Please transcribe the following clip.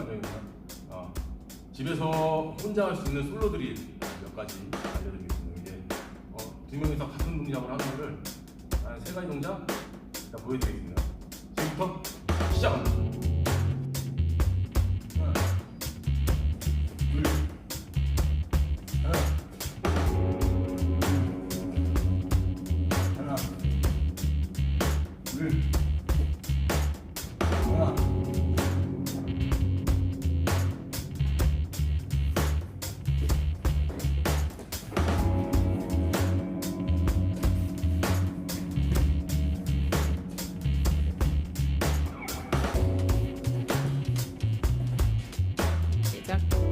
과정입니다. 어, 집에서 혼자 할 수 있는 솔로들이 몇 가지 알려드리겠습니다. 어, 두 명이서 같은 동작을 하는 거를 한 세 가지 동작 일단 보여드리겠습니다. 지금부터 시작합니다. 둘, 하나, 둘. Дякую.